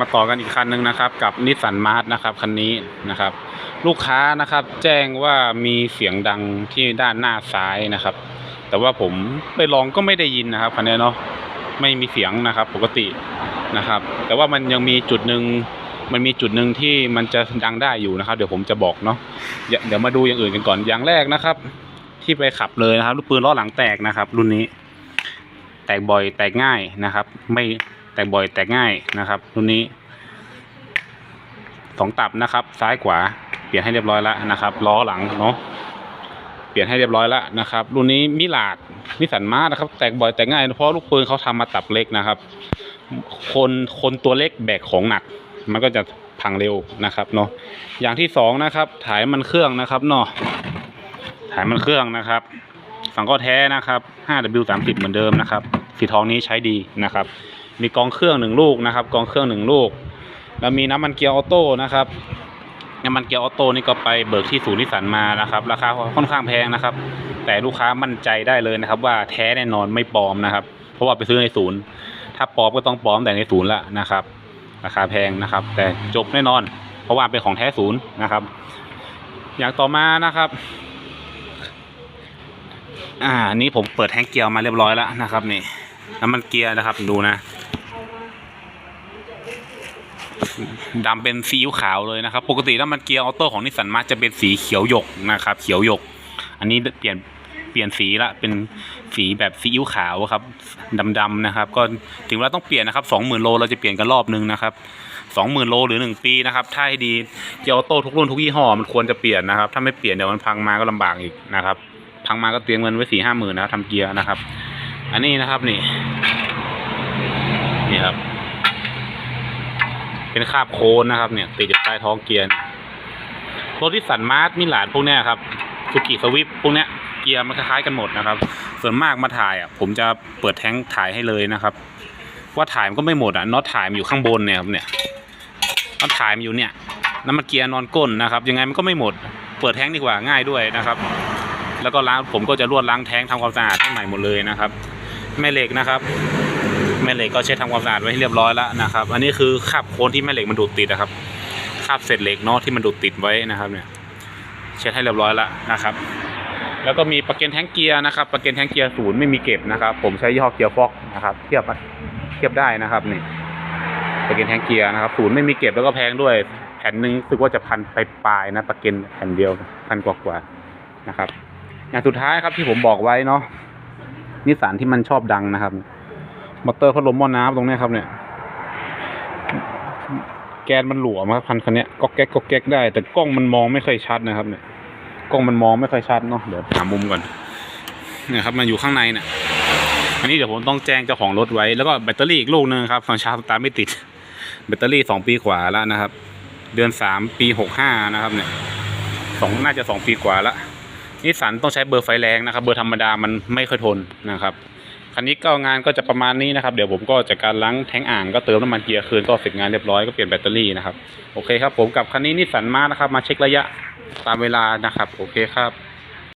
มาต่อกันอีกคันหนึ่งนะครับ กับนิสสันมาร์ทนะครับคันนี้นะครับ ลูกค้านะครับแจ้งว่ามีเสียงดังที่ด้านหน้าซ้ายนะครับ แต่ว่าผมไปลองก็ไม่ได้ยินนะครับคันนี้เนาะไม่มีเสียงนะครับ ปกตินะครับ แต่ว่ามันยังมีจุดหนึ่งมันมีจุดหนึ่งที่มันจะดังได้อยู่นะครับ เดี๋ยวผมจะบอกเนาะเดี๋ยวมาดูอย่างอื่นกันก่อนอย่างแรกนะครับ ที่ไปขับเลยนะครับ ลูกปืนล้อหลังแตกนะครับ รุ่นนี้ แตกบ่อยแตกง่ายนะครับ ไม่ ตกบ่อยแตกง่ายนะครับรุ่นนี้สองตับนะครับ ซ้ายขวาเปลี่ยนให้เรียบร้อยแล้วนะครับล้อหลังเนาะเปลี่ยนให้เรียบร้อยแล้วนะครับ รุ่นนี้มิลาดนิสันมาร์นะครับแตกบ่อยแตกง่ายเพราะลูกปืนเขาทำมาตับเล็กนะครับ คนคนตัวเล็กแบกของหนัก มันก็จะพังเร็วนะครับเนาะอย่างที่สองนะครับถ่ายมันเครื่องนะครับเนาะถ่ายมันเครื่องนะครับสังก็แท้นะครับ 5W30 เหมือนเดิมนะครับสีทองนี้ใช้ดีนะครับ มีกองเครื่องหนึ่งลูกนะครับ กองเครื่องหนึ่งลูก แล้วมีน้ำมันเกียร์ออโต้นะครับน้ำมันเกียร์ออโต้นี่ก็ไปเบิกที่ศูนย์นิสสันมานะครับ ราคาค่อนข้างแพงนะครับ แต่ลูกค้ามั่นใจได้เลยนะครับ ว่าแท้แน่นอนไม่ปลอมนะครับ เพราะว่าไปซื้อในศูนย์ ถ้าปลอมก็ต้องปลอมแต่ในศูนย์ละนะครับ ราคาแพงนะครับ แต่จบแน่นอน เพราะว่าเป็นของแท้ศูนย์นะครับ อย่างต่อมานะครับอ่าอันนี้ผมเปิดแทงเกียร์มาเรียบร้อยแล้วนะครับ นี่น้ำมันเกียร์นะครับ ดูนะ ดำเป็นซีอิ๊วขาวเลยนะครับ ปกติน้ำมันเกียร์ออโต้ของนิสสันมาจะเป็นสีเขียวหยกนะครับ เขียวหยก อันนี้เปลี่ยนเปลี่ยนสีละเป็นสีแบบซีอิ๊วขาวครับดำๆนะครับ ก็ถึงเวลาต้องเปลี่ยนนะครับสองหมื่นโลเราจะเปลี่ยนกันรอบนึงนะครับสองหมื่นโลหรือหนึ่งปีนะครับถ้าให้ดีเกียร์ออโต้ทุกรุ่นทุกยี่ห้อมันควรจะเปลี่ยนนะครับ ถ้าไม่เปลี่ยนเดี๋ยวมันพังมาก็ลำบากอีกนะครับ พังมาก็เตรียมเงินไว้สี่ห้าหมื่นนะครับทำเกียร์นะครับ อันนี้นะครับนี่นี่ครับ เป็นคาบโคนนะครับ เนี่ย ติดอยู่ใต้ท้องเกียร์รถที่สันมาร์ทมิลาดพวกเนี้ยครับสุกิสวิปพวกเนี้ยเกียร์มันคล้ายกันหมดนะครับ ส่วนมากมาถ่ายอะผมจะเปิดแท้งถ่ายให้เลยนะครับ ว่าถ่ายมันก็ไม่หมดอะน็อตถ่ายมันอยู่ข้างบนเนี่ยครับเนี่ยน็อตถ่ายมันอยู่เนี่ยน้ำมันเกียร์นอนก้นนะครับ ยังไงมันก็ไม่หมด เปิดแท้งดีกว่าง่ายด้วยนะครับ แล้วก็ล้างผมก็จะรวดล้างแท้งทำความสะอาดให้ใหม่หมดเลยนะครับแม่เหล็กนะครับ แม่เหล็กก็เช็ดทำความสะอาดไว้ให้เรียบร้อยแล้วนะครับ อันนี้คือคราบโคนที่แม่เหล็กมันดูดติดนะครับคราบเศษเหล็กเนาะที่มันดูดติดไว้นะครับเนี่ยเช็ดให้เรียบร้อยแล้วนะครับ แล้วก็มีปะเกันแท้งเกียร์นะครับปะเกันแท้งเกียร์ศูนย์ไม่มีเก็บนะครับ ผมใช้ยี่ห้อเกียร์ฟอกนะครับ เทียบเทียบได้นะครับนี่ปะเกันแท้งเกียร์นะครับศูนย์ไม่มีเก็บแล้วก็แพงด้วยแผ่นหนึ่งรู้สึกว่าจะพันไปปลายนะปะเกันแผ่นเดียวพันกว่าๆนะครับ อย่างสุดท้ายครับที่ผมบอกไว้เนาะนิสสันที่มันชอบดังนะครับ มอเตอร์พัดลมหม้อน้ำตรงนี้ครับเนี่ย แกนมันหลวมครับคันคันนี้ก็แก๊กก็แก๊กได้ แต่กล้องมันมองไม่ค่อยชัดนะครับ เนี่ย กล้องมันมองไม่ค่อยชัดเนาะเดี๋ยวหามุมก่อนเนี่ยครับ มันอยู่ข้างในเนี่ยอันนี้เดี๋ยวผมต้องแจ้งเจ้าของรถไว้แล้วก็แบตเตอรี่อีกลูกนึงครับฟังชาร์จสตาร์ทไม่ติด แบตเตอรี่สองปีกว่าแล้วนะครับ เดือนสามปีหกห้านะครับ เนี่ยสองน่าจะสองปีกว่าละนิสสันต้องใช้เบอร์ไฟแรงนะครับ เบอร์ธรรมดามันไม่ค่อยทนนะครับ คันนี้ก็งานก็จะประมาณนี้นะครับ เดี๋ยวผมก็จะการล้างแทงอ่างก็เติมน้ำมันเกียร์คืนก็เสร็จงานเรียบร้อยก็เปลี่ยนแบตเตอรี่นะครับ โอเคครับผมกับคันนี้นิสสันมานะครับ มาเช็คระยะตามเวลานะครับ โอเคครับ